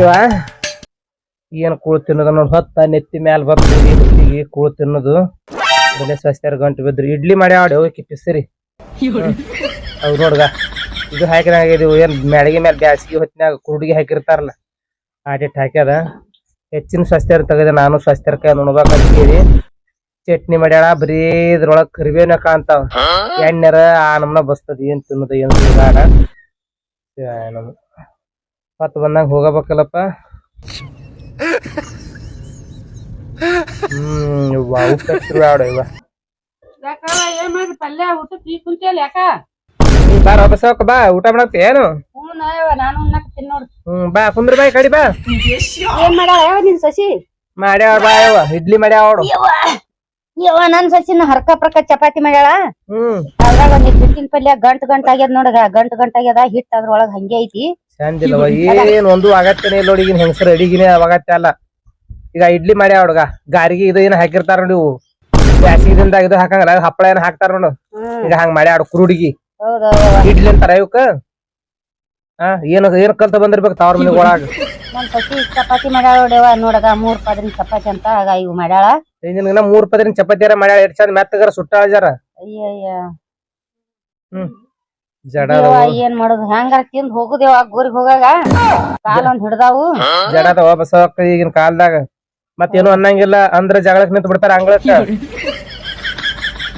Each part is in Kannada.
ಶಿವ ಏನ್ ಕೂಳ್ ತಿನ್ನೋದು ನೋಡಿ ಹೊತ್ತ ನೆತ್ತಿ ಮ್ಯಾಲ ಬರ್ತೀವಿ ಹೊತ್ತಿಗೆ ಕೂಳ್ ತಿನ್ನೋದು. ಬೆಲೆ ಸ್ವಸ್ಥರ ಗಂಟು ಬಿದ್ರಿ. ಇಡ್ಲಿ ಮಾಡಿ ಆಡಿ ಹೋಗಿ ಪಿಸ್ರಿ ಅವ್ ನೋಡ್ಗ ಇದು ಹಾಕಿದಾಗ ಏನ್ ಮ್ಯಾಳಿಗೆ ಮ್ಯಾಲ ಬ್ಯಾಸಿಗೆ ಹೊತ್ತಿನಾಗ ಕುರುಡಿಗೆ ಹಾಕಿರ್ತಾರಲ್ಲ ಆಡಿಟ್ ಹಾಕ್ಯದ. ಹೆಚ್ಚಿನ ಸ್ವಸ್ಥರ ತೆಗೆದ ನಾನು ಸ್ವಸ್ತ್ಯರ್ಕ ನೋಡ್ಬೇಕಂತೀವಿ ಚಟ್ನಿ ಮಾಡ್ಯಾಳ ಬರೀ ಇದ್ರೊಳಗೆ ಕರಿಬೇನ ಕಾಣ್ತಾವ ಎಣ್ಣೆರ ಆ ನಮ್ನ ಬಸ್ತದ ಏನ್ ತಿನ್ನೋದು ಏನ್ ಸುಡಾಡ ನಮ್ ಮತ್ ಬಂದಾಗ ಹೋಗಬೇಕಲ್ಲಪ್ಪ. ಹ್ಮ್ ಇವ ಯಾಕ ಏನ್ ಮಾಡ್ರಿ ಪಲ್ಯ ಊಟಕ್ಕೆ ಈ ಕುಂತಿಯಲ್ಲ ಯಾಕ ಬಾ ಬಸವಕ್ಕ ಬಾ ಊಟ ಮಾಡಕ್ ಏನು? ಹ್ಞೂ ನಾನು ಹ್ಮ್ ಬಾ ಕುಂದ್ರ ಬಾ ಕಡಿ ಬಾ. ಏನ್ ಮಾಡ್ಯಾಳ ನಿನ್ ಸಸಿ? ಮಾಡ್ಯಾವ ಬಾ ಯವ್ವ ಇಡ್ಲಿ ಮಾಡ್ಯಾವ ಯವ್ವ ನನ್ ಸಸಿನ ಹರ್ಕ ಪ್ರಕ ಚಪಾತಿ ಮಾಡ್ಯಾಳ? ಹ್ಮ್. ಅದ್ರಾಗ ಒಂದ್ ಹಿಟ್ಟಿನ ಪಲ್ಯ ಗಂಟ್ ಗಂಟ್ ಆಗ್ಯದ ನೋಡಗ ಗಂಟ್ ಗಂಟ್ ಆಗ್ಯದ ಹಿಟ್ ಅದ್ರೊಳಗ ಹಂಗೆ ಐತಿ. ಚಂದಿಲ್ಲವ ಏನ್ ಒಂದು ಅಗತ್ಯನೇ ಇಲ್ಲ ನೋಡಿ ಈಗಿನ ಹೆಂಗಸರು ಅಡಿಗಿನೇ ಅವಾಗತ್ತೆ ಅಲ್ಲ. ಈಗ ಇಡ್ಲಿ ಮಾಡ್ಯ ಹುಡುಗ ಗಾರಿಗೆ ಇದು ಏನ್ ಹಾಕಿರ್ತಾರ ನೋಡಿ ಇವು. ಬ್ಯಾಸಿಗಿದಿಂದ ಇದು ಹಾಕಂಗಲ್ಲ ಹಪ್ಪಳ ಏನ್ ಹಾಕ್ತಾರ ನೋಡು. ಈಗ ಹಂಗ ಮಾಡ್ಯಾವ ಕುರುಡಿಗಿ. ಹೌದವ್ವ ಇಡ್ಲಿ ಅಂತಾರ ಇವಕ್ಕ ಹಾ ಏನ್ ಏನ್ ಕಲ್ತ ಬಂದಿರ್ಬೇಕು ತವ್ರ ಮನೆ ಒಳಗ. ಸಸಿ ಚಪಾತಿ ಮಾಡ್ಯಾಳ ನೋಡ್ಯವ ನೋಡಗ ಮೂರ್ ಪದ್ರಿನ ಚಪಾತಿ ಅಂತ ಆಗ ಇವ್ ಮಾಡ್ಯಾಳ. ನಿನ್ನ ಮೂರ್ ಪದರಿನ ಚಪಾತಿಯಾರ ಮಾಡ್ಯಾಳ ಎಷ್ಟ್ ಚಂದ ಮೆತ್ತಗರ ಸುಟ್ಟಾಳ ಜರ. ಅಯ್ಯಯ್ಯ. ಹ್ಮ್. ಜಡ ಏನ್ ಮಾಡೋದು? ಹೆಂಗ ತಿಂದ್ ಹೋಗುದೇವ ಗೋರಿಗೆ ಹೋಗಾಗ? ಕಾಲ್ ಒಂದ್ ಹಿಡ್ದಾವು. ಜಡದ ಬಸವಕ್ಕ ಈಗಿನ ಕಾಲದಾಗ. ಮತ್ತೇನು ಅನ್ನಂಗಿಲ್ಲ ಅಂದ್ರ ಜಗಳಕ್ ನಿಂತ ಬಿಡ್ತಾರ ಅಂಗಳಕ್ಕ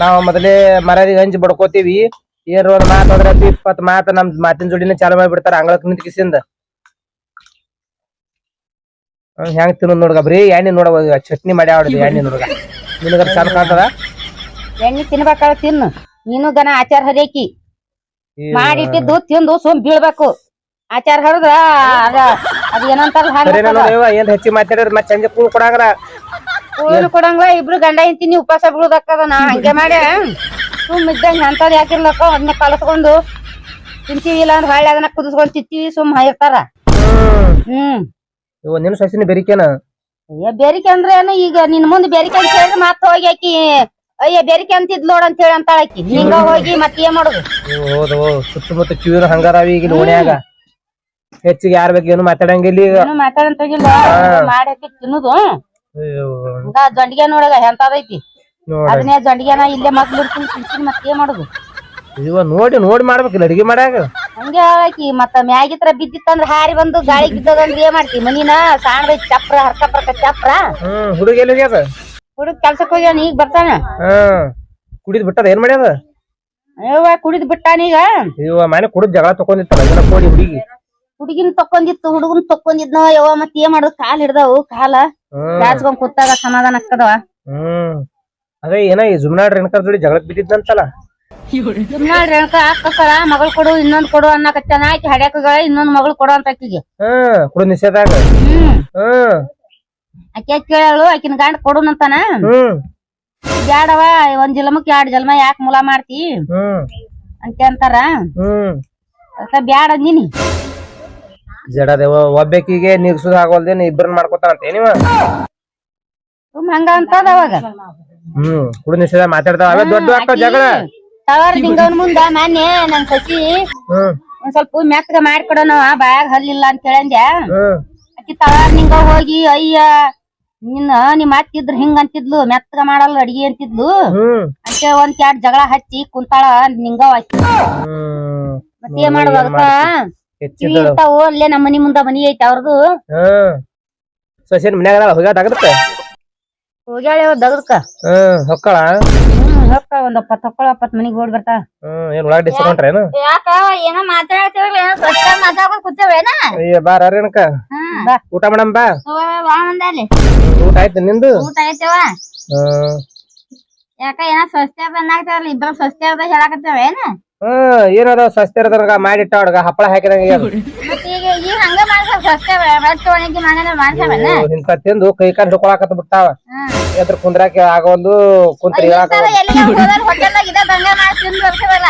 ನಾವ್ ಮೊದಲೇ ಮರ್ಯಾದಿಗೆ ಹಂಚಿ ಬಡ್ಕೋತೀವಿ. ಏನ್ ಒಂದ್ ಮಾತ್ ಹೋದ್ರ ಇಪ್ಪತ್ ಮಾತ್ ನಮ್ ಮಾತಿನ ಜೋಡಿನ ಚಾಲು ಮಾಡ್ಬಿಡ್ತಾರ ಅಂಗಳಕ್ ನಿಂತ ಕಿಸಿಂದ ಹೆಂಗ್ ತಿನ್ನೋದ್ ನೋಡ್ಗ ಬರೀ ಎಣ್ಣೆ ನೋಡ ಚಟ್ನಿ ಮಾಡಿ ಆಡಿದ್ವಿ ಎಣ್ಣೆ ನೋಡ್ಗ. ನಿನಗರ ಚಂದ ಕಾಣ್ತದ? ಎಣ್ಣೆ ತಿನ್ಬೇಕಾಳ ತಿನ್ನು. ನೀನು ಗನ ಆಚಾರ ಹರಿಯಕಿ. ಮಾಡಿಟ್ಟಿದ್ದು ತಿಂದು ಸುಮ್ ಬೀಳ್ಬೇಕು. ಆಚಾರ ಹರಿದ್ರ ಅದ ಏನಂತಾರ ಏನ್ ಹೆಚ್ಚಿ ಮಾತಾಡಿದ್ರ ಮತ್ತೆ ಚಂದ ಕೂಳ್ ಕೊಡಂಗ್ರ ಹೂವಿನ ಕೊಡಂಗ್ಲ ಇಬ್ರು ಗಂಡ ಹೆಂಡತಿನಿ ಉಪವಾಸ ಬೀಳುದಕ್ಕದ ನಾ ಹಂಗೆ ಮಾಡಿ ಸುಮ್ ಇದ್ದಂಗ ಅಂತದ್ ಯಾಕಿರ್ಲಕ್ಕ ಅದನ್ನ ಕಲಸ್ಕೊಂಡು ತಿಂತೀವಿ ಇಲ್ಲ ಅಂದ್ರೆ ಹೊಳ್ಳಿ ಅದನ್ನ ಕುದಿಸ್ಕೊಂಡು ತಿಂತೀವಿ ಸುಮ್ ಹಾಯಿರ್ತಾರ ಹ್ಮ್. ಇವ ಸಸಿನ ಬೆರಿಕೆನ? ಬೇರಿಕೆ ಅಂದ್ರೆ ಏನು ಈಗ ನಿನ್ ಮುಂದ್ ಬೇರಿಕೆ ಅಂತ ಹೇಳಿದ್ರೆ ಮತ್ತ ಹೋಗಿ ಆಕಿ ಅಯ್ಯ ಬೇರಿಕೆ ಅಂತಿದ್ ನೋಡ್ ಅಂತ ಹೇಳಿ ಅಂತಾಳ ಆಕಿ. ಹಿಂಗ ಹೋಗಿ ಮತ್ ಏನ್ ಮಾಡುದು? ಹೌದು ಸುತ್ತಮುತ್ತ ಕ್ಯೂರ್ ಹಂಗಾರಾವಿ ಈಗ ಓಣ್ಯಾಗ. ಹೆಚ್ಚಿಗೆ ಯಾರ ಬಗ್ಗೆ ಏನು ಮಾತಾಡಂಗಿಲ್ಲ ಈಗ ಏನು ಮಾತಾಡಂತಾಗಿಲ್ಲ ಮಾಡಿ ಹಾಕಿ ತಿನ್ನುದು? ಹಂಗ ಜಂಡಿಗೆ ನೋಡಗ ಎಂತದೈತಿ ನೋಡ. ಅದನ್ನೇ ಜಂಡಿಗೆನ ಇಲ್ಲೇ ಮಕ್ಳು ಇಡ್ತೀನಿ ತಿಂತೀನಿ ಮತ್ ಏನ್ ಮಾಡುದು? ಇವ ನೋಡಿ ನೋಡಿ ಮಾಡ್ಬೇಕಿಲ್ಲ ಅಡಿಗೆ ಮಾಡ್ಯಾಗ. ಹಂಗೆ ಆಕಿ ಮತ್ತ ಮ್ಯಾಗಿತ್ರ ಬಿದ್ದಿತ್ತಂದ್ರ ಹಾರಿ ಬಂದು ಗಾಳಿ ಬಿದ್ದದಂದ್ರ ಏನ್ ಮಾಡ್ತಿ? ಮನಿನ ಸಾಣ್ ಚಪ್ರ ಹರ್ಕ ಪರ್ಕ ಚಪ್ರ ಹುಡುಗ ಎಲ್ಲಿ ಹುಡುಗ ಕೆಲ್ಸಕ್ ಹೋಗ್ಯಾನ ಈಗ ಬರ್ತಾನ. ಕುಡಿದ್ ಬಿಟ್ಟದ ಏನ್ ಮಾಡ್ಯದ ಅಯ್ಯವ್ವ ಕುಡಿದ್ ಬಿಟ್ಟಾನೀಗ ಇವ ಮನೆ ಕುಡಿದ್ ಜಗಳ ತಕೊಂಡಿತ್ತಲ್ಲ ಕೋಡಿ ಹುಡುಗಿ. ಹುಡುಗಿನ ತಕ್ಕೊಂಡಿತ್ತು ಹುಡುಗನ್ ತಕ್ಕೊಂಡಿದ್ನೋ ಯವ್ವ ಮತ್ ಏನ್ ಮಾಡುದು? ಕಾಲ್ ಹಿಡ್ದಾವು ಕಾಲ. ಹ್ಮ್. ಜಾಸ್ಕೊಂಡ್ ಕೂತಾಗ ಸಮಾಧಾನ ಆಗ್ತದವ ಹ್ಮ್. ಅದೇ ಏನ ಈ ಜುಮ್ನಾಡ್ ರೇಣುಕರ್ ಜೋಡಿ ಜಗಳಕ್ ಬಿದ್ದಿದ್ದಂತಲ್ಲ ಜುಮ್ನಾಡ್ ರೇಣುಕ ಹಾಕತ್ತಾರ ಮಗಳ್ ಕೊಡು ಇನ್ನೊಂದ್ ಕೊಡು ಅನ್ನಕತ್ತಾನ ಆಕಿ ಹಡ್ಯಾಕಗಳ ಇನ್ನೊಂದ್ ಮಗಳ್ ಕೊಡು ಅಂತ ಆಕಿಗೆ ಹ್ಮ್ ಕುಡಿದ್ ನಿಷೇಧಾಗ. ಹ್ಮ್. ಹ್ಮ್. ಆಕೆ ಕೇಳಳು ಆಕಿನ ಗಂಡ ಕೊಡುನಂತಾನ ಹ್ಮ್. ಬ್ಯಾಡವ ಒಂದ್ ಜಲಮಕ್ ಎರಡ್ ಜಲ್ಮ ಯಾಕ ಮುಲ ಮಾಡ್ತಿ? ಹ್ಮ್. ಅಂತ ಅಂತಾರ? ಹ್ಮ್. ಅದಕ್ಕ ಬ್ಯಾಡ ಅಂದಿನಿ. ಜಡದೇವ ಒಬ್ಬಾಕಿಗೆ ನಿಗ್ಸುದ್ ಆಗೋಲ್ದೇನ ಇಬ್ಬರನ್ನ ಮಾಡ್ಕೊತಾನಂತ ಏನಿವ ಸುಮ್ ಹಂಗ ಅಂತದ ಅವಾಗ. ಹ್ಮ್. ಕುಡಿದ್ ನಿಷೇಧ ಮಾತಾಡ್ತಾವ. ಅವೇ ದೊಡ್ಡ ಆಗ್ತಾವ ಜಗಳ. ತವರ್ ನಿಂಗವನ್ ಮುಂದ ಮಾನ್ಯ ನನ್ ಸಸಿ ಹ್ಮ್. ಒಂದ್ ಸ್ವಲ್ಪ ಮೆತ್ತಗ ಮಾಡ್ಕೊಡೋಣ ಬಾಯಾಗ ಹಲ್ಲಿಲ್ಲ ಅಂತ ಹೇಳಂದ್ಯಾ? ಹ್ಮ್. ಆಕಿ ತಳಾರ್ನಿಂಗ ನಿಂಗ ಹೋಗಿ ಅಯ್ಯ ನಿನ್ನ ನಿಮ್ ಅತ್ತಿದ್ರ ಹಿಂಗ ಅಂತಿದ್ಲು ಮೆತ್ತಗ ಮಾಡಲ್ಲ ಅಡಿಗೆ ಅಂತಿದ್ಲು. ಅಂತ ಒಂದ್ ಕ್ಯಾಟ್ ಜಗಳ ಹಚ್ಚಿ ಕುಂತಾಳ ನಿಂಗ ಮತ್ತೇನ್ ಮಾಡುದು ಅದಕ್ಕ ಕಿವಿ ಇರ್ತಾವು ಅಲ್ಲೇ ನಮ್ಮ ಮನಿ ಮುಂದ ಮನಿ ಐತಿ ಅವ್ರದು. ಹ್ಮ್. ಮನ್ಯಾಗ ಹೋಗ್ಯಾದ ಹೋಗ್ಯಾಳ ದಗದಕ್ಕ ಹ್ಮ್ ಹೊಕ್ಕಳ ಒಂದ್ ಮನಿಗ್ ಓಡ್ ಬರ್ತಾ. ಹ್ಮ್ ಏನ್ ಯಾಕ ಏನೋ ಮಾತಾಡ್ತೇವಲ್ಲ ಏನೋ ಸ್ವಚ್ಛ ಮಾತಾಡ್ಕೊಂಡ್ ಕೂತೇವೇನ ಅಯ್ಯ ಬಾರ ರೇಣಕ ಬಾ. ಊಟ ಮಾಡಮ್ ಬಾ. ಬಾ ಮಂದಲ್ಲಿ ಊಟ ಆಯ್ತು ನಿಂದು? ಊಟ ಯಾಕ ಏನೋ ಸ್ವಚ್ಛ ಇಬ್ಬರು ಸ್ವಚ್ಛ ಅದ ಹೇಳಕತ್ತೇವ ಏನ? ಹ್ಮ್ ಏನದ ಸಸ್ತಿರದ್ರಾಗ ಮಾಡಿಟ್ಟ ಹುಡುಗ ಹಪ್ಪಳ ಹಾಕಿದಂಗ ಇಂತ ತಿಂದು ಕೈ ಕಾಲ್ ಹಿಡ್ಕೊಳಕತ್ ಬಿಟ್ಟಾವ. ಎದ್ರ ಕುಂದ್ರಾಕ ತಿಂದು ಬರ್ತೇವಲ್ಲ?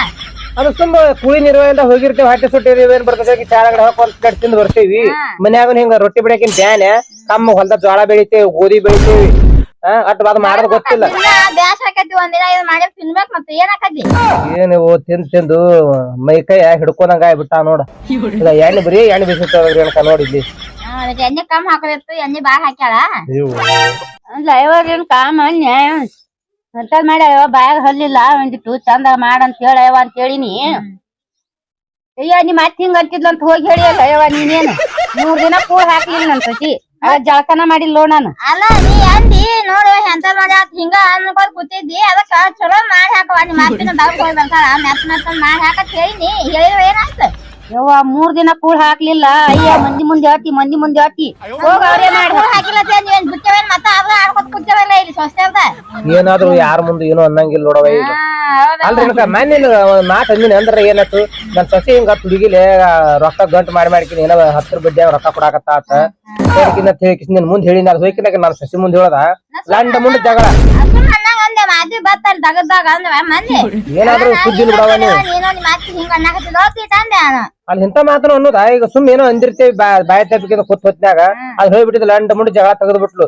ಅದು ತುಂಬ ಕುಳಿ ನಿರ್ವಹಣೆ ಹೋಗಿರ್ತೇವೆ ಹೊಟ್ಟೆ ಸುಟ್ಟಿ ಏನ್ ಬರ್ತದೆ ಚಾಳಗಡೆ ಹಾಕೊಂಡ್ ಕಟ್ ತಿಂದು ಬರ್ತೀವಿ. ಮನ್ಯಾಗ ಹಿಂಗ ರೊಟ್ಟಿ ಬಿಡಕಿನ್ ಬ್ಯಾನೆ ಕಮ್ಮ ಹೊಲ್ದ ಜೋಳ ಬೆಳಿತೇವಿ ಗೋಧಿ ಬೆಳಿತೇವಿ. ಅಟ್ ಅದ್ ಮಾಡೋದ್ ಗೊತ್ತಿಲ್ಲ. ಬ್ಯಾಸ್ ಹಾಕತಿ ಒಂದಿನ ಇದು ಮಾಡಿ ತಿನ್ಬೇಕ್ ಮತ್ತೆ ಏನ್ ಹಾಕತಿ? ಏನು ತಿಂದ್ ತಿಂದು ಮೈ ಕೈ ಹಿಡ್ಕೊಂಡಂಗ ಆಗ್ಬಿಟ್ಟ ನೋಡ. ಈಗ ಎಣ್ಣೆ ಬರೀ ಎಣ್ಣೆ ಬಿಸಿರ್ತೇವ್ರಿ ಅನ್ಕ ನೋಡಿ ಇಲ್ಲಿ. ಎಣ್ಣೆ ಕಮ್ಮಿ ಹಾಕೋದಿತ್ತು ಎಣ್ಣೆ ಬಾಳ ಹಾಕ್ಯಾಳ. ಇವಾಗ ಏನ್ ಕಾಮ ನ್ಯಾಯ ಅಂತ ಮಾಡ್ಯಾವ ಬಾಯಾಗ ಹಲ್ಲಿಲ್ಲ ಒಂದಿಟ್ಟು ಚಂದ ಮಾಡಂತ ಅಯ್ಯವ ಅಂತ ಹೇಳಿನಿ. ಅಯ್ಯ ನೀ ಅತ್ತಿ ಹಿಂಗ್ ಅಂತಿದ್ಲಂತ ಹೋಗಿ ಹೇಳಿ ಅಯ್ಯವ ನೀನೇನು? ಮೂರ್ ದಿನ ಕೂಳ್ ಹಾಕ್ಲಿಲ್ಲ ನನ್ ಸತಿ. ಜಳಕನ ಮಾಡಿಲ್ಲ ನೋಡ್ ನಾನು. ಅಲ್ಲ ನೀ ಅಂದಿ ನೋಡು ಎಂತ ಮಾಡಿ ಆತ್ ಹಿಂಗ ಅನ್ಕೊಂಡ್ ಕೂತಿದ್ದಿ ಅದಕ್ಕ ಚಲೋ ಮಾಡಿ ಹಾಕವ ನಿಮ್ಮ ಮಾತಿನ ದವ್ ಹೋಗಿ ಬರ್ತಾಳ ಮೆತ್ತ ಮೆತ್ತ ಮಾಡಿ ಹಾಕತ್ ಹೇಳಿನಿ ಹೇಳಿದ್ರ ಏನಾಯ್ತ? ಯವ್ವ ಮೂರ್ ದಿನ ಕೂಳ್ ಹಾಕ್ಲಿಲ್ಲ. ಅಯ್ಯ ಮಂದಿ ಮುಂದೆ ಹಾಕಿ ಮಂದಿ ಮುಂದೆ ಹಾಕಿ ಹೋಗ ಅವ್ರೇ ಮಾಡಿ ಕೂಳ್ ಹಾಕಿಲ್ಲ ನೀವೇನ್ ಬಿಟ್ಟವೇನ್ ಮತ್ತ ಅದ್ರ ಆಡ್ಕೊತ ಕೂತೇವಲ್ಲ ಇಲ್ಲಿ ಸ್ವಸ್ಥದ ಏನಾದ್ರು ಯಾರ ಮುಂದೆ ಏನೋ ಅನ್ನಂಗಿಲ್ಲ ನೋಡವ ಈಗ. ಅಲ್ರಿ ಅಕ್ಕ ಮನೆ ಮಾತ್ ಅಂದಿನಿ ಅಂದ್ರ ಏನಾಯ್ತು? ನನ್ ಸಸಿ ಹಿಂಗ ಹುಡುಗಿಲೆ ರೊಕ್ಕ ಗಂಟ್ ಮಾಡಿ ಮಾಡ್ಕಿನಿ ಏನೋ ಹತ್ತರ ಬಡ್ಡಿ ರೊಕ್ಕ ಕೊಡಾಕತ್ತ ಆತ. ಹೇಳ್ಕಿನ ಹೇಳ್ಕಿಸ್ ನಿನ್ ಮುಂದ್ ಹೇಳಿನ ಅದು ಹೋಯ್ಕಿನಾಗ ನಾನು ಸಸಿ ಮುಂದ್ ಹೇಳದ. ಲಂಡ ಮುಂದೆ ಜಗಳ. ಮಾತಿ ಬತ್ತಲ್ಲಿ ದಗದಾಗ ಅಂದ್ವ ಮಂದಿ ಏನಾದ್ರು ಸುದ್ದಿ ಬಿಡವ ನೀವು ನೀನು ನಿಮ್ಮ ಹಿಂಗ ಅನ್ನಕತ್ತಿದ್ ಅಲ್ಲಿ ಇಂತ ಮಾತನು ಅನ್ನೋದ ಈಗ ಸುಮ್ ಏನೋ ಅಂದಿರ್ತೇವಿ ಬಾಯಿ ತಪ್ಪಿಗೆ ಕೂತ್ ಹೊತ್ನ್ಯಾಗ. ಅದ್ ಹೇಳ್ಬಿಟ್ಟಿದ್ ಲಂಡ ಮುಂದೆ ಜಗಳ ತೆಗೆದು ಬಿಟ್ಲು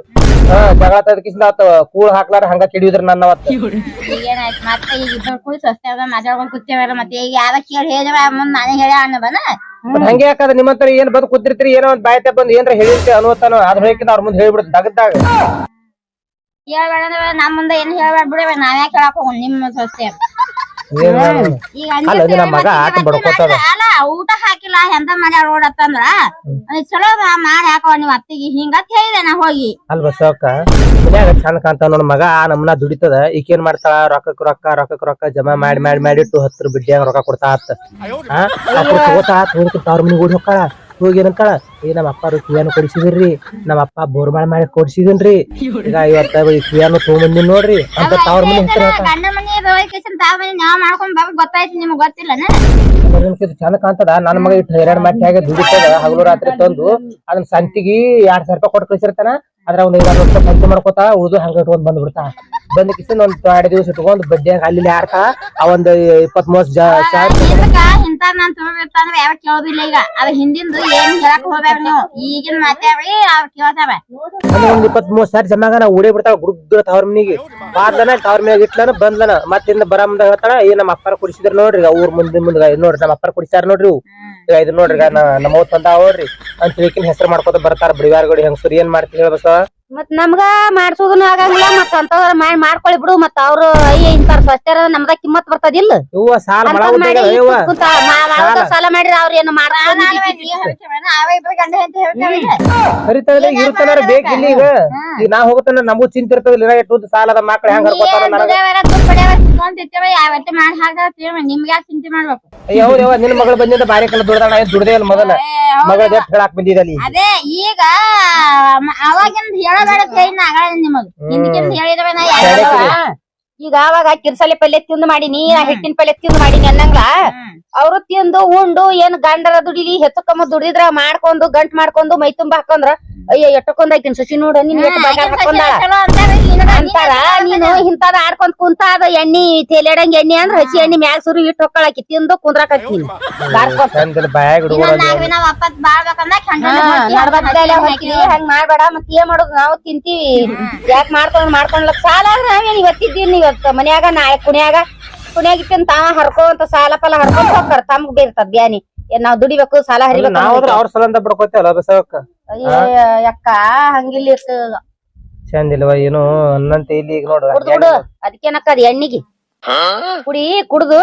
ಹಾ ಜಗಳ ತೆಗ್ಕಿಸಿದ ಆತ ಕೂಳ್ ಹಾಕ್ಲಾರ ಹಂಗ ಕಿಡಿದ್ರ ನನ್ನ ಅವತ್ತ. ಮತ್ತೆ ಈಗ ಇಬ್ಬರು ಕೂಡಿ ಸ್ವಸ್ಥ ಅದ ಮಾತಾಡ್ಕೊಂಡ್ ಕೂತೇವಲ್ಲ ಮತ್ತೆ ಈಗ ಯಾರ ಕೇಳಿ ಹೇಳಿದ್ರ ಮುಂದ್ ನಾನೇ ಹೇಳ ಅನ್ನಬನ ಮತ್ತ್ ಹಂಗೆ ಯಾಕದ ನಿಮ್ಮಂತರ ಏನ್ ಬಂದ್ ಕೂತಿರ್ತೀರಿ ಏನೋ ಒಂದ್ ಬಾಯಿ ತಪ್ಪ ಬಂದ್ ಏನ್ರ ಹೇಳಿರ್ತೀವಿ ಅನ್ನೋತಾನ ಅದ್ರ ಹೋಯ್ಕಿನ ಅವ್ರ ಮುಂದೆ ಹೇಳ್ಬಿಡ್ತು ದಗದಾಗ ಹೇಳ್ಬೇಡ ಅಂದ್ರೆ ನಮ್ಮ ಮುಂದೆ ಏನ್ ಹೇಳ್ಬೇಡ ಬಿಡವೆ ನಾವ್ಯಾಕೆ ಹೇಳಕ್ ಹೋಗೋಣ ನಿಮ್ಮ ಏನ್ ಮಾಡೋದು? ಈಗ ಅಲ್ಲ, ಮಗ ಆಟ ಬಡ್ಕೋತದ. ಅಲ್ಲ ಊಟ ಹಾಕಿಲ್ಲ ಎಂತ ಮಾಡಿ ಓಡತ್ತಂದ್ರ ಚಲೋ ಮಾ- ಮಾಡಿ ಹಾಕವ ನೀವ್ ಅತ್ತಿಗೆ. ಹಿಂಗತ್ ಹೇಳಿದೆ ನಾ ಹೋಗಿ. ಅಲ್ ಬಸವಕ್ಕ ಮನ್ಯಾಗ ಚಂದ ಕಾಂತ ನೋಡ್ ಮಗ ಆ ನಮ್ಮನ ದುಡಿತದ. ಈಕೇನ್ ಮಾಡ್ತಾಳ? ರೊಕ್ಕಕ್ ರೊಕ್ಕ ರೊಕ್ಕಕ್ ರೊಕ್ಕ ಜಮಾ ಮಾಡಿ ಮಾಡಿ ಮಾಡಿ ಇಟ್ಟು ಹತ್ರ ಬಿಡ್ಡಿಯಾಗ ರೊಕ್ಕ ಕೊಡ್ತಾ ಆತ. ಹಾ ತಗೋತಾ ಆತ್ ಅವ್ರ ಮನಿಗ್ ಓಡಿ ಹೋಗ್ತಾಳ. ಹೋಗಿ ಏನಂತಾಳ ಏ ನಮ್ಮ ಅಪ್ಪ ಕಿಯಾನು ಕೊಡಿಸಿದ್ರಿ. ನಮ್ಮ ಅಪ್ಪ ಬೋರ್ಮಾಳ ಮಾಡಿ ಕೊಡ್ಸಿದನ್ರಿ. ಈಗ ಇವತ್ತ ಕಿಯಾನು ತಗೊಂಬಂದಿ ನೋಡ್ರಿ. ಅಂತ ತವ್ರ ಮನಿ ಹೆಸರು ಗಂಡ ಮನೆ ಕೇಸನ್ ತಾವ್ ಮನೆ ನಾವ್ ಮಾಡ್ಕೊಂಡ್ ಬಾಬು ಗೊತ್ತಾಯ್ತು ನಿಮ್ಗ್ ಗೊತ್ತಿಲ್ಲನ? ಚಂದ ಕಾಣ್ತದ. ನನ್ನ ಮಗ ಇಟ್ಟು ಹೈರಾಣ ಮಟ್ಟಾಗ ದುಡಿತದ ಹಗಲು ರಾತ್ರಿ ತಂದು. ಅದನ್ನ ಸಂತಿಗೆ ಎರಡ್ ಸಾವಿರ ರೂಪಾಯಿ ಕೊಟ್ಟು ಕಳಿಸಿರ್ತಾನ. ಅದ್ರ ಒಂದ್ ಐದಾರು ವರ್ಷ ಖರ್ಚು ಮಾಡ್ಕೋತಾ ಉಳ್ದು ಹಂಗ ಇಟ್ಕೊಂಡ್ ಬಂದ್ ಬಿಡ್ತಾ ಬಂದ್ ಕಿಸಿನ ಒಂದ್ ಎರಡು ದಿವಸ ಇಟ್ಕೊಂಡ್ ಬಡ್ಡಿಯಾಗ ಅಲ್ಲಿ ಆಡ್ತಾ ಆ ಒಂದ್ ಇಪ್ಪತ್ ಮೂವತ್ ಇಂತ ನಾನ್ ಯಾವ ಕೇಳೋದಿಲ್ಲ ಈಗ. ಅದ ಹಿಂದಿಂದು ಏನ್ ಹೇಳಕ್ ಹೋಗ್ಬೇಡ ನೀವು. ಈಗಿನ ಮಾತಾಡ್ರಿ ಅವ್ರ ಕೇಳ್ತಾವ ಅಂದ್ರೆ ಒಂದ್ ಇಪ್ಪತ್ ಮೂವತ್ ಸಾರಿ ಜಮಾಗ ನಾ ಓಡೇ ಬಿಡ್ತಾವ ಗುಡ್ಡ ತವ್ರ ಮನಿಗೆ. ಬಾದ್ಲನ ತವ್ರ ಮನೆಯಾಗ ಇಟ್ಲನ ಬಂದ್ಲನ ಮತ್ತಿಂದ ಬರ ಮುಂದ ಹೇಳ್ತಾಳ ಏ ನಮ್ಮ ಅಪ್ಪಾರ ಕುಡಿಸಿದ್ರ ನೋಡ್ರಿ ಅವ್ರ ಊರ್ ಮುಂದೆ ಮುಂದ ನೋಡ್ರಿ ನಮ್ಮ ಅಪ್ಪಾರ ಕುಡಿಸ್ತಾರ ನೋಡ್ರಿ ಇದು ನೋಡ್ರಿ ನಮ್ಮ ತಂದ ಅವ್ರಿ. ಅಂತ ಹೇಳಿಕಿನ ಹೆಸರು ಮಾಡ್ಕೊತ ಬರ್ತಾರ. ಬಿಡಿಗಾರ್ಗಡಿ ಹೆಂಗ್ ಸುರಿ ಏನ್ ಮಾಡ್ತೀನಿ ಹೇಳ್ಬಸ ಮತ್ ನಮ್ಗ ಮಾಡ್ಸೋದನು ಆಗಂಗಿಲ್ಲ ಮತ್ ಅಂತವ್ರ ಮಾಡಿ ಮಾಡ್ಕೊಳ್ಳಿ ಬಿಡು ಮತ್ ಅವ್ರು ಅಯ್ಯ ಇಂತಾರ ಸ್ವಚ್ಛರ ನಮ್ದ ಕಿಮ್ಮತ್ ಬರ್ತದಿಲ್ಲ ಸಾಲ ಮಾಡಿ ಸಾಲ. ಮಾಡಿದ್ರ ಅವ್ರ ಏನು ಬೇಕಿಲ್ಲ ಈಗ. ಈಗ ನಾ ಹೋಗ್ತಾನ ನಮಗೂ ಚಿಂತೆ ಇರ್ತದಿಲ್ಲ ಎಷ್ಟು ಸಾಲದ ಮಕ್ಳು ಹೆಂಗ್ ಹರ್ಕೋತಾರ ಮಾಡಿ ಅಯ್ಯೋ ನಿನ್ ಮಗಳು ಬಂದಿದ್ದ ಬಾರಿ ಕಲ್ಲ ದುಡ್ದಾಣ ದುಡ್ದೇ ಇಲ್ಲ ಮೊದಲ. ಮಗಳ ಹೇಳಾಕ್ ಬಂದಿದಲ್ಲಿ ಅದೇ ಈಗ ಅವಾಗಿಂದ ಅವಾಗಿಂದ ಹೇಳಬೇಡ ಹೇಳಿನ ಆಗಳ ನಿಮಗ್ ಹಿಂದಕ್ಕಿಂದ ಹೇಳಿದ್ರೆ ನಾ ಯಾರು ಈಗ ಅವಾಗ ಕಿರ್ಸಲೆ ಪಲ್ಯ ತಿಂದು ಮಾಡೀನಿ ಹಿಟ್ಟಿನ ಪಲ್ಯ ತಿಂದು ಮಾಡೀನಿ ಅನ್ನಂಗ ಅವ್ರು ತಿಂದು ಉಂಡು ಏನ್ ಗಂಡರ ದುಡಿಲಿ ಹೆಚ್ಚು ಕಮ್ಮ ದುಡಿದ್ರ ಮಾಡ್ಕೊಂಡು ಗಂಟ್ ಮಾಡ್ಕೊಂಡು ಮೈ ತುಂಬಾ ಹಾಕೊಂಡ್ರ ಅಯ್ಯ ಎಟ್ಟಕೊಂಡ್ ಐತಿನ್ ಸಸಿ ನೋಡ ನೀನ್ ಅಂತಾರ ನೀನು ಇಂತಾದ ಆಡ್ಕೊಂಡ್ ಕುಂತ ಅದ ಎಣ್ಣಿ ತೇಲೆಡಂಗ್ ಎಣ್ಣಿ ಅಂದ್ರ ಹಸಿ ಎಣ್ಣಿ ಮ್ಯಾಗ ಸುರು ಇಟ್ಟು ಹೊಕ್ಕಳಾಕಿ ತಿಂದು ಕುಂದ್ರಾಕತ್ತೀನಿ ಹಂಗ್ ಮಾಡ್ಬೇಡ ಮತ್ ಏನ್ ಮಾಡೋದು ನಾವು ತಿಂತೀವಿ. ಯಾಕೆ ಮಾಡ್ಕೊಂಡ್ ಮಾಡ್ಕೊಂಡ್ಲಕ್ ಸಾಲ ಆದ್ರ ನಾವೇನ್ ಇವತ್ತಿದ್ದೀವಿ ಇವತ್ತ ಮನ್ಯಾಗ ನಾಳೆ ಕುಣ್ಯಾಗ ಕುಣಿಯಾಗ ಇಟ್ಟಿನ್ ತಾವ ಹರ್ಕೊಂತ ಸಾಲ ಫಲ ಹರ್ಕೊಂತ ಹೋಗ್ತಾರ. ತಮ್ಗ್ ಬೇರ್ತದ ಬ್ಯಾನಿ. ಏನ್ ನಾವ್ ದುಡಿಬೇಕು ಸಾಲ ಹರಿಬೇಕು ನಾವ್ ಅವ್ರ ಸಲಂದ ಬಡ್ಕೋತೇವಲ್ಲ ಬಸವಕ್ಕ ಅಯ್ಯ ಯಕ್ಕ ಹಂಗಿಲ್ಲ ಚಂದಿಲ್ವಾ ಚಂದ ಇಲ್ವ ಏನು? ಅನ್ನಂತ ಇಲ್ಲಿ ಈಗ ನೋಡ್ರ ಕುಡ್ದು ಕುಡು. ಅದಕ್ಕೇನಕ್ಕ ಅದ್ ಎಣ್ಣಿಗೆ? ಕುಡಿ ಕುಡ್ದು.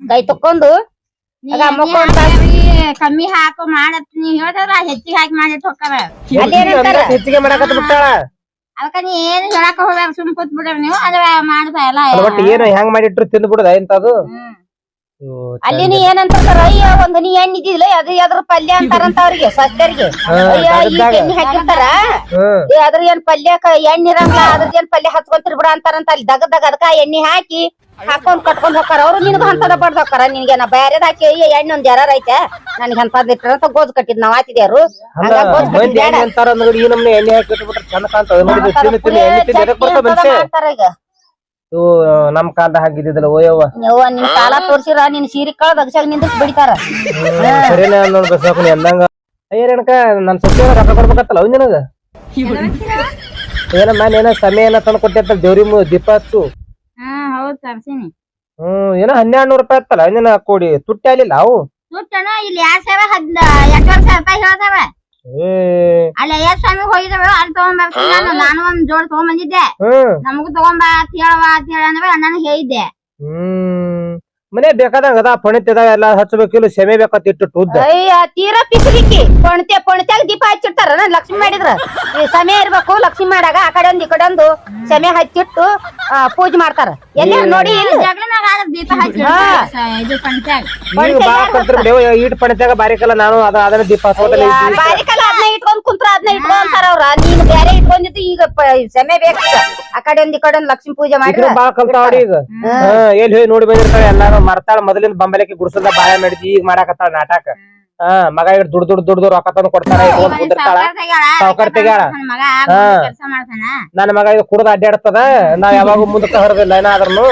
ಕೈ ತಕ್ಕೊಂಡು. ಕಮ್ಮಿ ಹಾಕು ಮಾಡತ್. ನೀ ಹೇಳ್ತಾರ ಹೆಚ್ಚಿಗೆ ಹಾಕಿ ಮಾಡಿ ಹೋಗ್ತಾರ? ಹೆಚ್ಚಿಗೆ ಮಾಡಾಕತ್ತ ಬಿಟ್ಟಾಳ ಅದಕ್ಕ ನೀ ಏನ್ ಹೇಳಕ್ ಹೋಗ್ಬೇಡ ಸುಮ್ ಕೂತ್ ಬಿಡ್ರಿ ನೀವು. ಅದ ಮಾಡ್ತಾ ಎಲ್ಲ ಒಟ್ಟು ಏನು ಹೆಂಗ್ ಮಾಡಿಟ್ರು ತಿಂದ್ ಬಿಡುದ ಎಂತದು ಅಲ್ಲಿನಿ ಏನಂತಾರ ಅಯ್ಯ ಒಂದ್ ನೀ ಎಣ್ಣೆ ಇದ್ದಿಲ್ಲ ಅದು ಅದ್ರ ಪಲ್ಯ ಅಂತಾರಂತ ಅವ್ರಿಗೆ ಸ್ವಸ್ಥರಿಗೆ ಅಯ್ಯ ಈ ದಗದಾಗ. ಎಣ್ಣೆ ಹಾಕಿರ್ತಾರ. ಏ ಅದ್ರ ಏನ್ ಪಲ್ಯಕ ಎಣ್ಣೆ ಇರಂಗಿಲ್ಲ ಅದ್ರ ಏನ್ ಪಲ್ಯ ಹಚ್ಕೊಂತಿರ್ ಬಿಡ ಅಂತಾರಂತ ಅಲ್ಲಿ ದಗ ದಗ ಅದಕ್ಕ ಎಣ್ಣೆ ಹಾಕಿ ಹಾಕೊಂಡ್ ಕಟ್ಕೊಂಡ್ ಹೋಗ್ತಾರ ಅವ್ರು ನಿನ್ಗ ಅಂತದ ಬಡ್ದ್ ಹೋಗ್ತಾರ ನಿನ್ಗೆ ನಾ ಬ್ಯಾರೆದ್ ಹಾಕಿ ಅಯ್ಯ ಎಣ್ಣೆ ಒಂದ್ ಯಾರ ಐತೆ. ನನಗೆ ಅಂತದ್ ಇಟ್ರ ಅಂತ ಗೋಜ್ ಕಟ್ಟಿದ್ ನಾವ್ ಅಲ್ಲ ಹೆಂಗ್ ಅಂತಾರ ಮಾಡ್ತಾರ ಈಗ. ಇವು ನಮ್ ಕಾಲದ ಹಾಕಿದ್ದಿದ್ದಲ್ಲ ಓಯವ್ವ. ಯವ್ವ ನಿನ್ ಕಾಲ ತೋರ್ಸಿರ ನಿನ್ ಸೀರೆ ಕಳ್ದ ಅಗಸಾಗ ನಿಂದಿಸ್ ಬಿಡಿತಾರ. ಸರಿನೇ ಎಲ್ಲಂಗ ಅಂದಂಗ. ಅಯ್ಯ ರೇಣಕ ನನ್ ಸತ್ಯ ರೊಕ್ಕ ಕೊಡ್ಬೇಕತ್ತಲ್ಲ ಅವ್ ನಿನಗ? ಏನ ಮನ್ ಏನೋ ಸಮಯ ಏನೋ ತಂದು ಕೊಟ್ಟಿರ್ತಾರ ದೇವ್ರಿ ಮು ದೀಪ ಹಚ್ಚು. ಹಾ ಹೌದ್ ತರ್ಸೀನಿ. ಹ್ಮ್ ಏನೋ ಹನ್ನೆರಡು ನೂರು ರೂಪಾಯಿ ಇತ್ತಲ್ಲ ನಿನ್ನ ಕೊಡಿ ತುಟ್ಟಿ ಆಗ್ಲಿಲ್ಲ ಅವು? ಇಲ್ಲಿ ಎರಡ್ ಸಾವಿರ ಹದ್ ಎರಡ್ ಸಾವಿರ ರೂಪಾಯಿ ಹೇಳ್ತಾವ. ಅಲ್ಲಿ ಅಯ್ಯ ಸ್ವಾಮಿ ಹೋಗಿದ್ದೇವೆ ಅಲ್ಲಿ ತಗೊಂಡ್ಬರ್ತೀನಿ ನಾನು. ನಾನು ಒಂದ್ ಜೋಡ್ ತಗೊಂಡ್ ಬಂದಿದ್ದೆ. ನಮಗೂ ತಗೊಂಬ ಅಂತ ಹೇಳವಾ ಅಂತ ಹೇಳ ಅಂದ್ರೆ ನಾನು ಹೇಳಿದ್ದೆ. ಹ್ಮ್. ಮನೆ ಬೇಕಾದಂಗ ಅದ ಪಣಿತಿದಾಗ ಎಲ್ಲಾ ಹಚ್ಚಬೇಕಿಲ್ಲ ಸೆಮೆ ಬೇಕಾತ್ ಇಟ್ಟು ಉದ್ದ. ಅಯ್ಯ ತೀರಾ ಪಿಸಿಲಿಕ್ಕಿ ಪೊಣತೆ ಪೊಣತ್ಯಾಗ ದೀಪ ಹಚ್ಚಿಡ್ತಾರ ಲಕ್ಷ್ಮಿ ಮಾಡಿದ್ರ. ಈ ಸಮಯ ಇರ್ಬೇಕು ಲಕ್ಷ್ಮಿ ಮಾಡಾಗ ಆ ಕಡೆ ಒಂದ್ ಈ ಕಡೆ ಒಂದು ಸಮಯ ಹಚ್ಚಿಟ್ಟು ಆ, ಪೂಜೆ ಮಾಡ್ತಾರ. ಎಲ್ಲಿ ನೋಡಿ ಇಲ್ಲ. ಜಗಳನಾಗ ಆದ್ರ ದೀಪ ಹಚ್ಚಿ ಹಾ. ಇದು ಪಂಚಾಗ ಈಗ ಪಣಿತ್ಯಾಗ ಬಾರಿಕಲ್ಲ ನಾನು ಅದ ಅದನ್ನ ದೀಪ ಹಚ್ಚೋದಲ್ಲ ಬಾರಿಕಲ್ಲ ಇಟ್ಕೊಂಡ್ ಕುಂತ್ರ ಅದನ್ನ ಇಟ್ಕೊಂತಾರ ಅವ್ರ. ನೀನ್ ಬೇರೆ ಇಟ್ಕೊಂಡಿದ್ದು ಈಗ ಸಮಯ ಬೇಕು ಈಗ. ಆ ಕಡೆ ಒಂದ್ ಈ ಕಡೆ ಒಂದ್ ಲಕ್ಷ್ಮಿ ಪೂಜೆ ಮಾಡಿ ಬಾಳ ಕಲ್ತಾವ್ರಿ ಈಗ. ಎಲ್ಲಿ ಹೋಗಿ ನೋಡಿ ಬಂದಿರ್ತಾಳೆ ಎಲ್ಲಾರು ಮರ್ತಾಳ ಮೊದಲಿಂದ ಬಂಬಲಕ್ಕೆ ಗುಡ್ಸದ ಬಾಳೆ ಮಾಡಿದ್ವಿ ಈಗ ಮಾಡಾಕತ್ತಾಳ ನಾಟಕ. ಹಾ ಮಗ ಇಟ್ ದುಡ್ ದುಡ್ ದುಡ್ದು ರೊಕ್ಕ ತಂದು ಕೊಡ್ತಾರ ಇಟ್ಕೊಂಡ್ ಕುಂದಿರ್ತಾಳ. ಸಾವ್ಕಾರ್ ತೆಗ್ಯಾಳ. ಹಾ. ನನ್ನ ಮಗ ಇದು ಕುಡ್ದ ಅಡ್ಡಾಡ್ತದ ನಾ ಯಾವಾಗ ಮುಂದಕ್ಕೆ ಹರದಿಲ್ಲ ಏನಾದ್ರೂ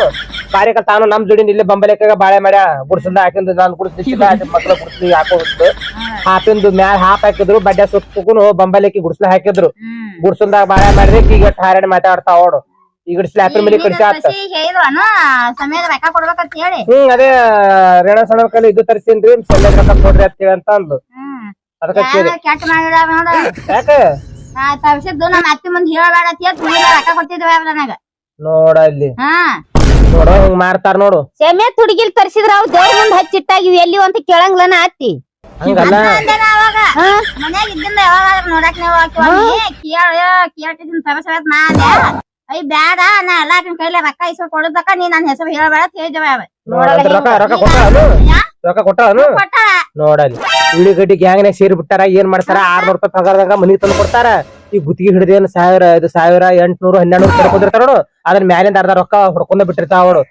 ಬಾರಿ ತಾನು ನಮ್ ಜೋಡಿ ಇಲ್ಲಿ ಬಂಬಲೇಕಾಗ ಬಾಳೆ ಮಾಡ್ಯ ಗುಡ್ಸಿಂದ ಹಾಕಿಂದು ನಾನು ಗುಡ್ಸಿ ಮಕ್ಳು ಗುಡ್ಸಿ ಹಾಕೋದು ಹಾಪಿಂದು ಮ್ಯಾಲ ಹಾಪ್ ಹಾಕಿದ್ರು ಬಡ್ಡೆ ಸುತ್ತಕ್ಕೂ ಬಂಬಲೇಕಿ ಗುಡ್ಸಲ ಹಾಕಿದ್ರು. ಗುಡ್ಸಿಂದ ಗುಡ್ಸಲ್ದಾಗ ಬಾಳೆ ಮಾಡಿದ್ರೆ ಈಗ ಹಾರಾಡಿ ಮಾತಾಡ್ತಾ ಅವಳು. ಈಗ ಸ್ಲಾಪಿನ ಮೇಲೆ ಕಡಿಸಿ ಆತ. ಹ್ಮ್ ಅದೇ ರೇಣ ಸಣ್ಣ ಕಲ್ಲಿ ಇದು ತರಿಸಿನ್ರಿ ಸೊಲ್ಲೆ ರೊಕ್ಕ ಕೊಡ್ರಿ ಅಂತ ಹೇಳಿ ಅಂತ ಅಂದ್ಲು. ಹ್ಮ್. ಅದಕ್ಕೆ ಕೇಳಿ. ಯಾರ ಕೆಟ್ಟ ಮಾಡಿದ ನೋಡ. ಯಾಕೆ? ನಾ ತರ್ಸಿದ್ದು ನಮ್ಮ ಅತ್ತಿ ಮುಂದೆ ಹೇಳಬೇಡ ಅಂತ ಹೇಳಿ ತುಳಿದ ರೊಕ್ಕ ಕೊಟ್ಟಿದ್ವಿ ಅವ್ರು ನನಗ. ನೋಡ ಇಲ್ಲಿ. ಹಾ. ನೋಡು ಹಂಗ್ ಮಾಡ್ತಾರ ನೋಡು. ಸೆಮೆ ತುಡುಗಿಲ್ ತರಿಸಿದ್ರ ಅವ್ ದೇವ್ರ ಮುಂದ್ ಹಚ್ಚಿಟ್ಟಾಗಿವಿ ಎಲ್ಲಿ ಅಂತ ಕೇಳಂಗ್ಲನ ಅತ್ತಿ ಹಂಗಲ್ಲ. ಅವಾಗ? ಮನ್ಯಾಗ ಇದ್ದಿಂದ ಯಾವಾಗ ನೋಡಕ್ ನೀವು ಕೇಳ ಕೇಳ್ತಿದ್ದೀನಿ ತರಸತ್ ನಾ ಅಂದೆ. ಅಯ್ಯ ಬ್ಯಾಡ ನಾ ಎಲ್ಲಾ ಕೈಲಿ ರೊಕ್ಕ ಕೊಡದಕ್ಕ ನೀ ನನ್ನ ಹೆಸರು ಹೇಳಬೇಡ ಅಂತ ಹೇಳಿದವ ಅವ. ನೋಡ ಅದ್ರ ರೊಕ್ಕ ರೊಕ್ಕ ಕೊಟ್ಟಾನು ರೊಕ್ಕ ಕೊಟ್ಟಾನು ಕೊಟ್ಟಾಳ? ನೋಡಲ್ಲಿ ಉಳ್ಳಿಗಡ್ಡಿ ಗ್ಯಾಂಗ್ನಾಗ ಸೇರಿ ಬಿಟ್ಟಾರ ಏನ್ ಮಾಡ್ತಾರ? ಆರ್ನೂರ್ ರೂಪಾಯಿ ಪಗಾರದಾಗ ಮನಿಗ್ ತಂದು ಕೊಡ್ತಾರ. ಈ ಗುತ್ತಿಗೆ ಹಿಡಿದೇನ್ ಸಾವಿರ ಐದು ಸಾವಿರ ಎಂಟ್ನೂರು ಹನ್ನೆರಡು ಕರ್ಕೊಂಡಿರ್ತಾರ ನೋಡು. ಅದ್ರ ಮ್ಯಾಲಿಂದ ಅರ್ಧ ರೊಕ್ಕ ಹೊಡ್ಕೊಂಡ ಬಿಟ್ಟಿರ್ತಾವ ಅವಳು.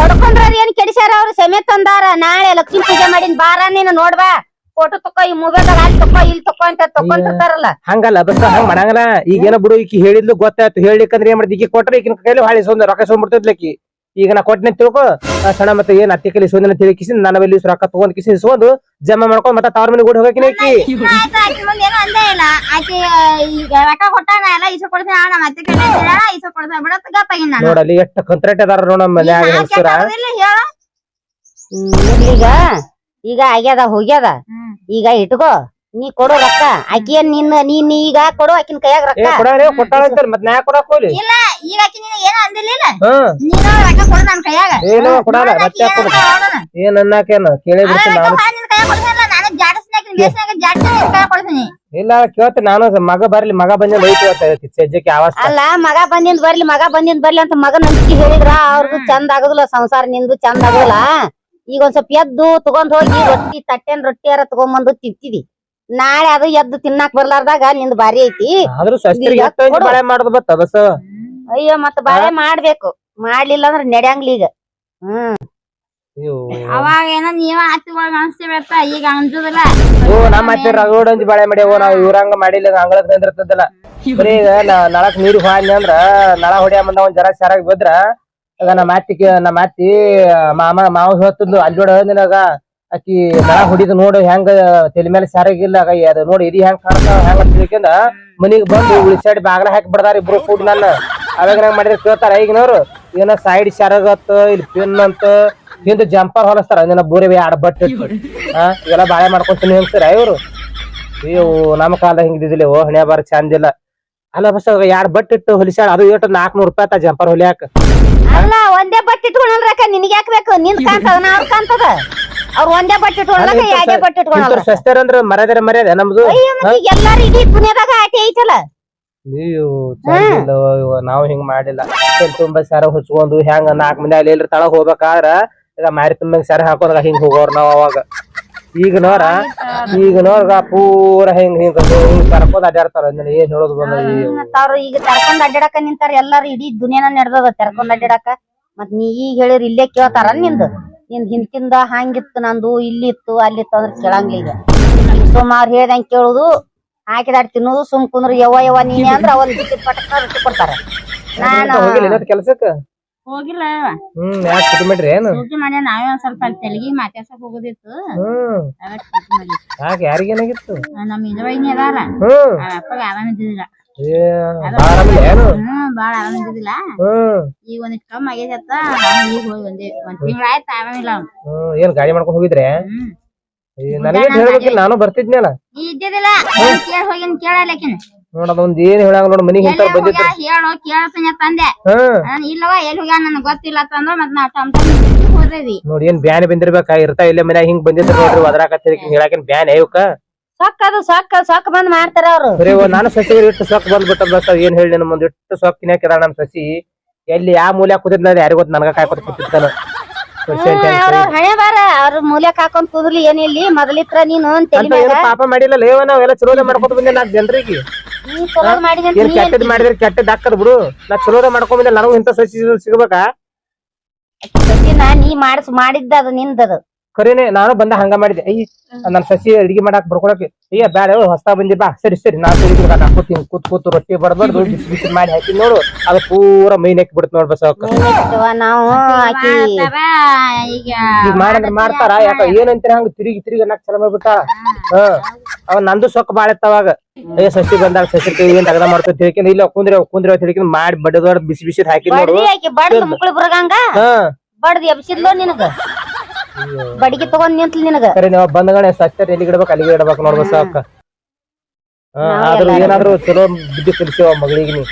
ಹೊಡ್ಕೊಂಡ್ರ ಏನ್ ಕೆಡಿಸ್ಯಾರ ಅವ್ರು? ಸೆಮೆ ತಂದಾರ. ನಾಳೆ ಲಕ್ಷ್ಮಿ ಪೂಜೆ ಮಾಡಿನ ಬಾರ ನೀನು ನೋಡ್ವಾ ಫೋಟೋ ತಕೋ ಈ ಮೊಬೈಲ್ ಅಲ್ಲಿ ತಕೋ ಇಲ್ಲಿ ತಕೋ ಅಂತ ತಕೊಂತಿರ್ತಾರಲ್ಲ. ಹಂಗಲ್ಲ ಅದಕ್ಕ ಹಂಗ ಮಾಡಂಗಲ್ಲ. ಈಗ ಏನೋ ಬಿಡು ಈಕಿ ಹೇಳಿದ್ಲು ಗೊತ್ತಾಯ್ತು. ಹೇಳಿಕಂದ್ರೆ ಏನ್ ಮಾಡಿದ್ ಈಕಿ ಕೊಟ್ರೆ ಈಕಿನ ಕೈಲಿ ಹಾಳಿ ಸೊಂದ ರೊಕ್ಕ ಸೊಂಬಿಡ್ತಿದ್ಲಕ್ಕಿ ಈಗ ನಾ ಕೊಟ್ಟಿನ ತಿಳ್ಕೊ ಸಣ್ಣ ಮತ್ತೆ ಏನ್ ಅತ್ತಿ ಸೋದಿನ ಸೊಂದಿನ ತಿಳಿಕಿಸಿ ನನ್ನ ಬಲ್ಲಿ ರೊಕ್ಕ ತಗೊಂಡ್ ಕಿಸಿ ಇಸ್ಕೊಂಡು ಜಮಾ ಮಾಡ್ಕೊಂಡ್ ಮತ್ತೆ ತವ್ರ ಮನೆ ಓಡಿ ಹೋಗಕಿನ ಆಕಿ. ಕೈಲಿ ನೋಡಲ್ಲಿ ಎಷ್ಟು ಕಂತ್ರೇಟ್ ಅದಾರ ನೋಡ ನಮ್ಮ ಮನ್ಯಾಗ ಹೆಸರ. ಇಲ್ಲ ಈಗ. ಈಗ ಆಗ್ಯದ ಹೋಗ್ಯದ. ಈಗ ಇಟ್ಕೋ. ನೀ ಕೊಡೋ ರೊಕ್ಕ ಆಕಿ ಏನ್ ನಿನ್ನ ನೀನ್ ಈಗ ಕೊಡೋ ಆಕಿನ ಕೈಯಾಗ ರೊಕ್ಕ? ಕೊಡಾರೆ ಕೊಟ್ಟಾಳ ಅಂತ ಮತ್ತೆ ನಾ ಕೊಡಾಕ್ ಹೋಗ್ಲಿ. ಇಲ್ಲ ಈಗ ಆಕಿ ನಿನ್ನ ಏನು ಅಂದಿಲ್ಲ ನೀನ ರೊಕ್ಕ ಕೊಡು ನನ್ನ ಕೈಯಾಗ. ಏನು ಕೊಡಾರೆ ಮತ್ತೆ ಕೊಡ. ಏನ್ ಅನ್ನಕೇನ? ಕೇಳೇ ಬಿಡ್ತೀನಿ ನಾನು. ನಿನ್ನ ಕೈಯಾಗ ಕೊಡ್ತೀನಲ್ಲ, ನಾನು ಜಾಡಸ್ ಬೇಸ್ನಾಗ ಜಾಡಿಸಿ ನಿನ್ನ ಕೈಯಾಗ ಕೊಡ್ತೀನಿ. ಇಲ್ಲ ಕೇಳ್ತೀನಿ ನಾನು ಮಗ ಬರ್ಲಿ ಮಗ ಬಂದ ಐತಿ ಸಜ್ಜಕ್ಕೆ ಆವಾಸ ಅಲ್ಲ ಮಗ ಬಂದಿಂದ ಬರ್ಲಿ ಮಗ ಬಂದಿಂದ ಬರ್ಲಿ ಅಂತ ಮಗ ನಂಬಿಕೆ ಹೇಳಿದ್ರ ಅವ್ರದ್ದು ಚಂದ ಆಗುದಿಲ್ಲ ಸಂಸಾರ ನಿಂದು ಚಂದ ಆಗುದಿಲ್ಲ. ಈಗ ಒಂದ್ ಸ್ವಲ್ಪ ಎದ್ದು ತಗೊಂಡ್ ಹೋಗಿ ರೊಟ್ಟಿ ತಟ್ಟೆನ್ ರೊಟ್ಟಿ ಯಾರ ತಗೊಂಬಂದು ತಿಂತಿದಿ ನಾಳೆ ಅದು ಎದ್ದು ತಿನ್ನಾಕ್ ಬರ್ಲಾರ್ದಾಗ ನಿಂದ್ ಬಾರಿ ಐತಿ. ಆದ್ರೂ ಬಾಳೆ ಮಾಡುದು ಬತ್ತ ಅಯ್ಯೋ ಮತ್ತ ಬಾಳೆ ಮಾಡ್ಬೇಕು. ಮಾಡ್ಲಿಲ್ಲ ಅಂದ್ರ ನಡೆಯಂಗ್ಲಿ ಈಗ. ಹ್ಮ್. ಅವಾಗ ಏನೋ ನೀವ ಹತ್ತಿಗಳು ಅನ್ಸ್ತಿವತ್ತ ಈಗ ಅಂಜುದಿಲ್ಲ. ಓ ನಮ್ಮ ಅತ್ತೆ ರಗಡ್ ಅಂಜಿ ಬಾಳೆ ಮಾಡ್ಯಾವ ನಾವ್ ಇವ್ರಂಗ ಮಾಡಿಲ್ಲ ಅಂಗಳಕ್ ನಿಂದಿರ್ತದಲ್ಲ ಬರೀ ಈಗ ನಳಕ್ ನೀರು ಹಾನಿ ಅಂದ್ರ ನಳ ಹೊಡಿಯ ಬಂದ ಒಂದ್ ಜರ ಸರಾಗ್ ಬಿದ್ರ ಈಗ ನಮ್ಮ ಅತ್ತಿ ನಮ್ಮ ಅತ್ತಿ ಮಾಮ ಮಾವ ಹೇಳ್ತಿದ್ಲು ಅಲ್ಲಿ ನೋಡ ನಿನಗ ಆಕಿ ಮರ ಹೊಡಿದ್ ನೋಡಿ ಹೆಂಗ ತಲೆ ಮೇಲೆ ಸರಾಗಿಲ್ಲ ಅದ ನೋಡಿ ಇದು ಹೆಂಗ್ ಕಾಣ್ತಾವ, ಹೆಂಗ ತಿಳ್ಕೊಂಡ ಮನಿಗ್ ಬಂದು ಸೈಡ್ ಬಾಗ್ಲ ಹಾಕಿ ಬಿಡದಾರ ಇಬ್ರು ಫುಡ್ ನನ್ನ. ಅವಾಗ ನಂಗೆ ಮಾಡಿದ್ರೆ ಕೇಳ್ತಾರ ಈಗಿನವ್ರು ಏನ ಸೈಡ್ ಸರಗತ್ತ ಇಲ್ಲಿ ಪಿನ್ ಅಂತ. ಹಿಂದ ಜಂಪರ್ ಹೊಲಸ್ತಾರ, ನಿನ್ನ ಬೋರಿ ಎರಡ್ ಬಟ್ ಹಾ ಇವೆಲ್ಲ ಬಾಳೆ ಮಾಡ್ಕೊಂತೀನಿ ಹೇಳ್ತಾರ ಇವ್ರು? ಅಯ್ಯೋ ನಮ್ಮ ಕಾಲ ಹಿಂಗಿದ್ದಿಲ್ಲ ಓ, ಹಣೆ ಬಾರ ಚಂದಿಲ್ಲ ಅಲ್ಲ ಬಸ್ ಎರಡ್ ಬಟ್ ಇಟ್ಟು ಹೊಲಿಸ್ಯಾಳ ಅದು ಏಟು ನಾಲ್ಕನೂರು ರೂಪಾಯಿ ಆತ ಜಂಪರ್ ಹೊಲಿಯಾಕ. ಅಲ್ಲ, ಒಂದೇ ಬಟ್ ಇಟ್ಕೊಳಲ್ರಕ್ಕ ನಿನಗೆ ಯಾಕೆ ಬೇಕು? ನಿನ್ ಕಾಣ್ತದ ನಾ ಕಾಣ್ತದ? ಅವ್ರ ಒಂದೇ ಬಟ್ಟೆ ಇಟ್ಕೊಳ್ಳಲ್ಲ ಯಾವ್ದೇ ಬಟ್ಟೆ ಇಟ್ಕೊಳ್ಳಲ್ಲ ಸಸ್ತಾರ ಅಂದ್ರ ಮರ್ಯಾದೆ ಮರ್ಯಾದೆ ನಮ್ದು. ಅಯ್ಯೋ ಮತ್ತೆ ಎಲ್ಲಾರು ಇಡೀ ಪುಣ್ಯದಾಗ ಆಟಿ ಐತಲ್ಲ? ನಾವ್ ಹಿಂಗ್ ಮಾಡಿಲ್ಲ. ತುಂಬಾ ಸರ ಹುಚ್ಕೊಂಡು ಹೆಂಗ ನಾಲ್ಕ್ ಮಂದಿ ಅಲ್ಲಿ ತಳ ತಳಗ್ ಹೋಗ್ಬೇಕಾದ್ರ ಈಗ ಮಾರಿ ತುಂಬ ಸರ ಹಾಕೋದಾಗ ಹಿಂಗ್ ಹೋಗೋರ್ ನಾವ್ ಅವಾಗ. ಈಗ ನೋರ ಈಗ ನೋರ್ಗ ಪೂರ ಹಿಂಗ್ ಹಿಂಗ್ ಹಿಂಗ್ ಕರ್ಕೊಂಡ್ ಅಡ್ಡಾಡ್ತಾರ ಏನ್ ಹೇಳೋದು ಬಂದ ಈಗ. ತೆರ್ಕೊಂಡ್ ಅಡ್ಡಾಡಕ ನಿಂತಾರ ಎಲ್ಲಾರು ಇಡೀ ದುನಿಯಾನ ನಡೆದದ ತರ್ಕೊಂಡ್ ಅಡ್ಡಾಡಕ ಮತ್ ನೀ ಈಗ ಹೇಳಿರ್ ಇಲ್ಲೇ ಕೇಳ್ತಾರ ನಿಂದು. ನಿಂದ್ ಹಿಂದಿಂದ ಹಂಗಿತ್ತು ನಂದು ಇಲ್ಲಿ ಇತ್ತು ಅಲ್ಲಿ ಇತ್ತು ಅಂದ್ರೆ ಕೇಳಂಗಿಲ್ಲ ಈಗ. ಸುಮಾರು ಹೇಳ್ದಂಗ್ ಕೇಳುದು ಹಾಕಿದಾಡ್ ತಿನ್ನೋದು ಸುಮ್ ಕುಂದ್ರ ಯವ್ವ ಯವ ನೀನೆ ಅಂದ್ರ ಅವನ್ ಬಿಟ್ಟಿದ್ ಪಟಕ ರೊಟ್ಟಿ ಕೊಡ್ತಾರ. ನಾನು ಹೋಗಿಲ್ಲ ಕೆಲ್ಸಕ್ಕ? ಹ್ಮ್ ಯಾಕೆ ಏನು? ನಾವೇ ಒಂದ್ ಸ್ವಲ್ಪ ಅಲ್ಲಿ ತೆಲಗಿ ಮಾತಾಡ್ಸಕ್ ಹೋಗೋದಿತ್ತು. ಹ್ಮ್. ಅದಕ್ಕೆ ಸೂಟಿ ಮಾಡಿ ಯಾಕೆ ಯಾರಿಗೇನಾಗಿತ್ತು? ನಮ್ಮ ಇದ್ರೊಳಗಿನ ಅದಾರ. ಹ್ಮ್. ಆ ಅಪ್ಪಗ ಆರಾಮ ಬಾಳ ಈಗ ಒಂದಿಟ್ ಕಮ್ಮಿ ಆಗೈತತ್ತ ನಾನು ಈಗ ಹೋಗಿ ಒಂದೇ ಒಂದ್ ತಿಂಗಳ ಆಯ್ತು ಆರಾಮಿಲ್ಲ ಏನ್ ಗಾಡಿ ಮಾಡ್ಕೊಂಡ್ ಹೋಗಿದ್ರೆ? ನನಗೆ ಹೇಳ್ಬೇಕಿಲ್ಲ ನಾನು ಬರ್ತಿದ್ನಲ್ಲ. ಇದ್ದಿದ್ದಿಲ್ಲ ಕೇಳ ಹೋಗಿನ್ ಕೇಳಲಕಿನ ನೋಡ ಅದೊಂದ್ ಏನ್ ಹೇಳಂಗ ನೋಡಿ ಮನಿ ಎಲ್ಲಿ ಬಂದಿದ್ರು ಕೇಳ್ತೀನಿ ತಂದೆ ನಾನು ಇಲ್ಲವ ಎಲ್ಲಿ ಹೋಗ್ಯಾನ ನನಗ್ ಗೊತ್ತಿಲ್ಲ ತಂದ್ರ ಮತ್ ನಾ ಟಮ್ ಟಮ್ ಹೋದೇವಿ. ನೋಡಿ ಏನ್ ಬ್ಯಾನ್ ಬಂದಿರ್ಬೇಕಾ ಇರ್ತಾ ಇಲ್ಲೇ ಮನ್ಯಾಗ ಹಿಂಗ್ ಬಂದಿದ್ರು ನೋಡ್ರಿ ಒದರಾಕತ್ತೀರಿ ಹೇಳಾಕೇನ್ ಬ್ಯಾನ್ ಇವಕ್ಕ. ಸೊಕ್ಕ ಅದು ಸೊಕ್ಕ ಸೊಕ್ಕ ಬಂದ್ ಮಾಡ್ತಾರ ಅವ್ರು. ಬರೀ ನಾನು ಸಸಿ ಇಟ್ಟು ಸೊಕ್ಕ ಬಂದ್ಬಿಟ್ಟ ಏನ್ ಹೇಳಿ ನಿನ್ ಮುಂದ್ ಇಟ್ಟು ಸೊಕ್ ತಿನ್ಯಾಕಿದ ನಮ್ ಸಸಿ. ಎಲ್ಲಿ ಯಾವ ಮೂಲ ಕೂತಿದ್ನ ಯಾರಿಗ್ ಗೊತ್ತ ನನಗ ಕಾಯ್ಕೊತ ಕೂತಿರ್ತಾನ. ಸಸಿ ಅಂತ ಹೇಳಿ. ಅವ್ರ ಹಣೆ ಬಾರ ಅವ್ರ ಮೂಲ್ಯಕ್ ಹಾಕೊಂಡ್ ಕುದ್ಲಿ ಏನಿಲ್ಲಿ ಮೊದಲಿತ್ರ ನೀನು ಅಂತ ಏನು ಪಾಪ ಮಾಡಿಲ್ಲ ಲೇವ ನಾವೆಲ್ಲ ಚಲೋದ ಮಾಡ್ಕೊತ ಬಂದೆ ನಾಲ್ಕು ಜನರಿಗೆ. ನೀ ಚಲೋ ಮಾಡಿದೆ ಅಂತ ಏನ್ ನೀ ಕೆಟ್ಟದ್ ಮಾಡಿದ್ರೆ ಕೆಟ್ಟದ್ ಹಾಕದ್ ಬಿಡು. ನಾ ಚಲೋದ ಮಾಡ್ಕೊಂಡ್ ಬಂದೆ ನನಗೂ ಇಂತ ಸಸಿ ಸಿಗ್ಬೇಕಾ? ಸಸಿನ ನೀ ಮಾಡಿಸ್ ಮಾಡಿದ್ದ ಅದು ನಿಂದದು. ಖರೇನೆ ನಾನು ಬಂದ ಹಂಗ ಮಾಡಿದೆ. ಅಯ್ಯ ನನ್ನ ಸಸಿ ಅಡಿಗೆ ಮಾಡಾಕ್ ಬರ್ಕೊಳಕ್ಕೆ ಅಯ್ಯ ಬ್ಯಾಡ ಹೊಸ್ತಾ ಬಂದಿ ಬಾ ಸರಿ ಸರಿ ನಾ ಕೂತೀನಿ ಕೂತ್ ಕೂತು ರೊಟ್ಟಿ ಬರ್ಬಾರ್ದು ಬಿಸಿ ಬಿಸಿ ಮಾಡಿ ಹಾಕಿ ನೋಡು. ಅದು ಪೂರ ಮೈನ್ ಹಾಕಿ ಬಿಡ್ತು ನೋಡ್ ಬಸವಕ್ಕ. ಏನಾಯ್ತವ ನಾವು ಮಾಡ್ತಾರ, ಈಗ ಈಗ ಮಾಡಂದ್ರ ಮಾಡ್ತಾರ. ಯಾಕ ಏನಂತೀರ ಹಂಗ ತಿರುಗಿ ತಿರುಗಿ ಅನ್ನಕ್ ಚಲ ಮಾಡ್ಬಿಟ್ಟ. ಹ ಅವ ನಂದು ಸೊಕ್ಕ ಬಾಳ ಇತ್ತ ಅವಾಗ ಅಯ್ಯ ಸಸಿ ಬಂದಾಗ ಸಸಿ ಏನ್ ತಗದ ಮಾಡ್ತೇವೆ ತಿಳ್ಕೊಂಡು ಇಲ್ಲ ಕುಂದ್ರೆ ಕುಂದ್ರೆ ತಿಳ್ಕೊಂಡು ಮಾಡಿ ಬಡದ ಬಿಸಿ ಬಿಸಿ ಹಾಕಿ ನೋಡು. ಹಾ. ಬಡ್ದು ಎಬ್ಸಿದ್ಲೋ ನಿನಗ? ಬಡಿಗೆ ತಗೊಂಡ್ ನಿಂತ್ಲಿ ನಿನಗ. ಸರಿ ನೀವು ಬಂದಗಣೆ ಸಚ್ಚರ್ ಎಲ್ಲಿಗೆ ಇಡಬೇಕು ಅಲ್ಲಿಗೆ ಇಡಬೇಕು ನೋಡ್ ಸಾಕ. ಆದ್ರೂ ಏನಾದ್ರು ಚಲೋ ಬುದ್ಧಿ ಕಲಿಸಿವ ಮಗಳಿಗೆ ನೀ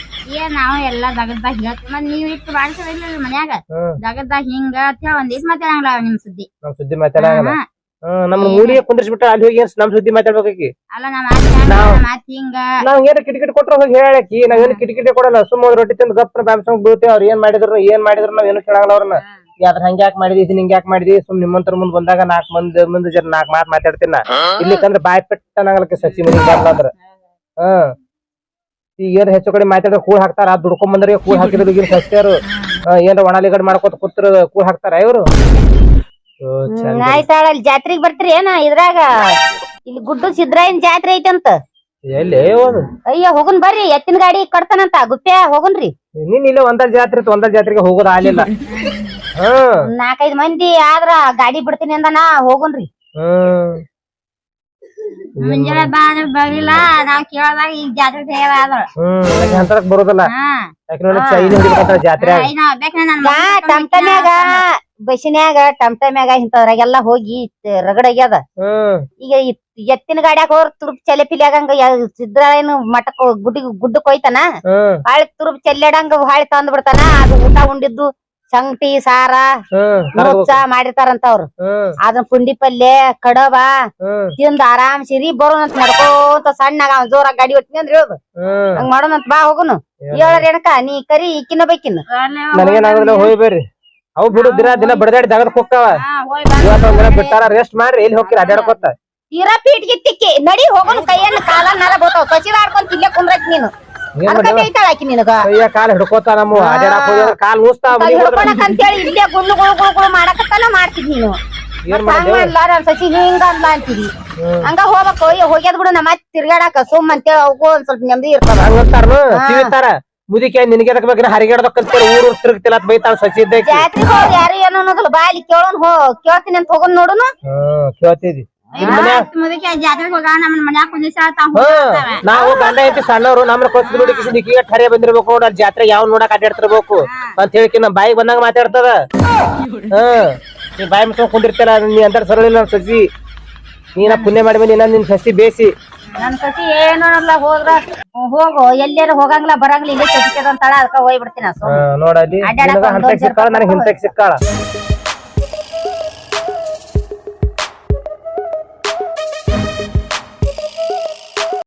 ಏನ್ ನಾವು ಎಲ್ಲಾ ಜಗದ್ದಾಗ ಹಿಂಗ ಮತ್ ನೀವ್ ಇಟ್ಟು ಬಾಳ್ಸೋದಿಲ್ಲ ಮನ್ಯಾಗ. ಹ್ಮ್ ಜಗದ್ದಾಗ ಹಿಂಗ ಅಂತ ಒಂದ್ ದಿವ್ಸ ಮಾತಾಡಂಗಿಲ್ಲ ನಿಮ್ ಸುದ್ದಿ. ನಮ್ ಸುದ್ದಿ ಮಾತಾಡಂಗಲ್ಲ. ನಮ್ ಮೂಲಿಗೆ ಕುಂದ್ರಿಸ್ಬಿಟ್ಟ ಅಲ್ಲಿ ಹೋಗಿ ನಮ್ ಸುದ್ದಿ ಮಾತಾಡ್ಬೇಕಿ ಅಲ್ಲ ಮಾತ್ ನಾವ್- ಹಿಂಗ. ನಾವ್ ಏನ್ ಕಿಟಕಿಟ್ ಕೊಟ್ರ ಹೋಗಿ ಹೇಳಕಿ ನಾವ್ ಏನ್ ಕಿಟಕಿಟಿ ಕೊಡಲ್ಲ. ಸುಮ್ಮ ಒಂದ್ ರೊಟ್ಟಿ ತಿಂದು ಗಪ್ನ ಬ್ಯಾಮ್ಸಂಗ್ ಬೀಳ್ತೇವೆ. ಅವ್ರ ಏನ್ ಮಾಡಿದ್ರು ಏನ್ ಮಾಡಿದ್ರು ನಾವ್ ಏನು ಕೇಳಂಗಿಲ್ಲ ಅವ್ರನ್ನ. ಅದ್ರ ಹಂಗ ಯಾಕೆ ಮಾಡಿದಿ ಇದನ್ನ ಹಿಂಗ್ ಯಾಕೆ ಮಾಡಿದಿ? ಸುಮ್ ನಿಮ್ಮಂತರ ಮುಂದ್ ಬಂದಾಗ ನಾಲ್ಕ್ ಮಂದಿ ಮುಂದೆ ಜನ ನಾಲ್ಕ್ ಮಾತ್ ಮಾತಾಡ್ತೀನಿ. ನಾ ಇಲ್ಲಿಕಂದ್ರ ಬಾಯ್ ಪೆಟ್ಟನಾಗಲಕ್ಕೆ ಸಸಿ ಮನಿಗ್ ಬರ್ಲಾದ್ರ ಹ್ಮ್ ಈಗ ಏನ್ ಹೆಚ್ಚು ಕಡೆ ಮಾತಾಡಿದ್ರೆ ಕೂಳ್ ಹಾಕ್ತಾರ ಆ ದುಡ್ಕೊಂಡ್ ಬಂದ್ರೆ ಕೂಳ್ ಹಾಕಿದ್ರು ಈಗ ಸಸ್ಯರು. ಏನ್ರ ಒಣಾಲಿಗಡ್ ಮಾಡ್ಕೊತ ಕೂತ್ರ ಕೂಳ್ ಹಾಕ್ತಾರ ಇವ್ರು. ಆಯ್ತಾಳ ಅಲ್ಲಿ ಜಾತ್ರೆಗ್ ಬರ್ತೀರಿ ಏನ ಇದ್ರಾಗ? ಇಲ್ಲಿ ಗುಡ್ಡು ಸಿದ್ರಾಯನ್ ಜಾತ್ರೆ ಐತಂತ ಎಲ್ಲಿ ಅಯ್ಯ ಹೋಗುನ್ ಬರ್ರಿ ಎತ್ತಿನ ಗಾಡಿ ಕೊಡ್ತಾನಂತ ಗುಪ್ಪೆ ಹೋಗುನ್ರಿ. ನಿನ್ ಇಲ್ಲ ಒಂದಲ್ ಜಾತ್ರೆ ಒಂದಲ್ ಜಾತ್ರೆಗೆ ಹೋಗೋದ್ ಆಗ್ಲಿಲ್ಲ. ಹ್ಮ್ ನಾಲ್ಕೈದ್ ಮಂದಿ ಆದ್ರ ಗಾಡಿ ಬಿಡ್ತೀನಿ ಅಂದನ ಹೋಗುನ್ರಿ. ಹೋಗನ್ರಿ ಮುಂಜಾನೆ ಬಾ ಅಂದ್ರೆ ಬರಲಿಲ್ಲ ನಾವ್ ಕೇಳದಾಗ ಈಗ ಜಾತ್ರೆ ಸೇವ ನನಗೆ ಹಂತಕ್ ಬರೋದಿಲ್ಲ. ಜಾತ್ರೆ. ಟಮ್ಟಮ್ಯಾಗ ಬಸ್ಸಿನ್ಯಾಗ ಟಮ್ಟಮ್ಯಾಗ ಇಂಥದ್ರಾಗೆಲ್ಲ ಹೋಗಿ ರಗಡಾಗ್ಯದ. ಈಗ ಎತ್ತಿನ ಗಾಡ್ಯಾಗ ಹೋರ್ ತುರುಪ್ ಚಲೆಪಿಲಿ ಆಗಂಗ ಏನು ಮಠಕ್ ಗುಡ್ಡಿ ಗುಡ್ಡಕ್ ಹೋಯ್ತಾನ? ಹಾಳೆ ಹಾಳಿ ತುರುಪ್ ಚೆಲ್ಲಾಡಂಗ ಹಾಳೆ ತಂದ್ ಬಿಡ್ತಾನ ಅದು ಊಟ ಉಂಡಿದ್ದು ಸಂಗಟಿ ಸಾರ ಮುಚ್ಚ ಮಾಡಿರ್ತಾರಂತ ಅವ್ರು ಅದನ್ನ ಪುಂಡಿ ಪಲ್ಯ ಕಡಬ ತಿಂದ ಆರಾಮ್ ಸಿರಿ ಬರೋಣಂತ ನಡ್ಕೋತ ಸಣ್ಣಗ ಜೋರ ಜೋರಾಗಿ ಗಾಡಿ ಹೊಟ್ಟಿನಿ ಅಂದ್ರೆ ಹೇಳುದು ಹಂಗ ಮಾಡೋಣಂತ ಬಾ ಹೋಗುನು. ಹೇಳ ರೇಣಕ ನೀ ಕರಿ ಇಕ್ಕಿನ ಬೇಕಿನ ಹೋಗ್ಬೇರಿ ಹೋಗಿ ಬರ್ರಿ. ಅವು ಬಿಡು ದಿನ ದಿನ ಬಡದಾಡಿ ತಗದ್ ಹೋಗ್ತಾವ. ಬಿಟ್ಟಾರ ರೆಸ್ಟ್ ಮಾಡ್ರಿ ಎಲ್ಲಿ ಹೋಗಿ ಅಡ್ಯಾಡ್ಕೊತ ತೀರಾ ಪೀಟ್ಗೆ ತಿಕ್ಕಿ ನಡಿ ಹೋಗೋನು ಕೈಯನ್ನು ಕಾಲ ನಾಲ ಬೋತಾವ ಸಸಿದ ಆಡ್ಕೊಂಡ್ ಇಲ್ಲೇ ಕುಂದ್ರಕ್ ನೀನು. ಆಕಿ ನಿನಗ? ಕೈಯ ಕಾಲ್ ಹಿಡ್ಕೋತ ನಮ್ಮ ಅಡ್ಯಾಡಕ್ ಹೋಗಿ ಕಾಲ್ ನೂಸ್ತಾವ ಮನಿಗ್ ಹೋದ್ರ ಹಿಡ್ಕೊಳಕ್ ಅಂತೇಳಿ ಇಲ್ಲೇ ಗುಳ್ಳು ಗುಳು ಗುಳು ಗುಳು ಮಾಡಕತ್ತಾನ ಮಾಡ್ತಿದ್ ನೀನು. ಏನ್ ಮಾಡಿದೆ? ಮಾಡ್ಲಾ ನನ್ ಸಸಿ ಹಿಂಗ ಅಂತೀರಿ. ಹಂಗ ಹೋಗ್ಬೇಕು ಅಯ್ಯೋ ಹೋಗ್ಯದ್ ಬಿಡು ನಮ್ಮ ಅತ್ತಿ ತಿರ್ಗಾಡಕ ಸುಮ್ ಅಂತೇಳಿ ಅವಕ್ಕೂ ಒಂದ್ ಸ್ವಲ್ಪ ನೆಮ್ಮದಿ ಇರ್ತಾರ ಹಂಗಂತಾರ ಹಾ. ತಿವಿತಾರ ಮುದಿಕೆ ನಿನಗೆ ಬೇಕ್ರಿ? ಹರಿಗಾಡ್ದಕ್ ಊರು ತಿರುಗ್ತಿಲ್ಲ ಬೈತಾಳ ಸಸಿ ಹೋಗಿ ಯಾರು ಏನು ಅನ್ನೋದಿಲ್ಲ ಬಾ ಇಲ್ಲಿ ಕೇಳೋನ್ ಹೋ ಕೇಳ್ತೀನಿ ಅಂತ ಹೋಗೋನ್ ನೋಡುನು? ಹ್ಮ್ ಕೇಳ್ತಿದಿ ನಾವು ಗಂಡ ಐತಿ ಸಣ್ಣವ್ರು ನಮ್ಮನ್ನ ಕೊಚ್ಚಿದ್ ನೋಡಿ ಕಿಸಿ ನಿಕ್ಕಿಗೆ ಹರಿಯ ಬಂದಿರ್ಬೇಕು ನೋಡ ಜಾತ್ರೆ ಯಾವ ನೋಡಕ್ ಅಡ್ಡಾಡ್ತಿರ್ಬೇಕು ಅಂತ ಹೇಳಿ ನಮ್ ಬಾಯಿಗೆ ಬಂದಾಗ ಮಾತಾಡ್ತದ. ಹಾ ನೀ ಬಾಯಿ ಮುಚ್ಕೊಂಡ್ ಕುಂದಿರ್ತಾರ ನೀ ಅಂತ ಸರಳಿಲ್ಲ ನನ್ ಸಸಿ ನೀನ ಪುಣ್ಯ ಮಾಡಿ ಇನ್ನ ನಿನ್ ಸಸಿ ಬೇಸಿ. ನನ್ ಸಸಿ ಏನು ಅನ್ನಲ್ಲ ಹೋದ್ರ ಹೋಗು ಎಲ್ಲೇನ ಹೋಗಂಗಿಲ್ಲ ಬರಂಗಿಲ್ಲ ಇಲ್ಲೇ ಸಸಿಕದಂತಾಳ ಅದಕ್ಕ ಹೋಗ್ಬಿಡ್ತೀನಿ ನೋಡಿ ನನಗೆ ಹಿಂತಕ್ ಸಿಕ್ಕಾಳ.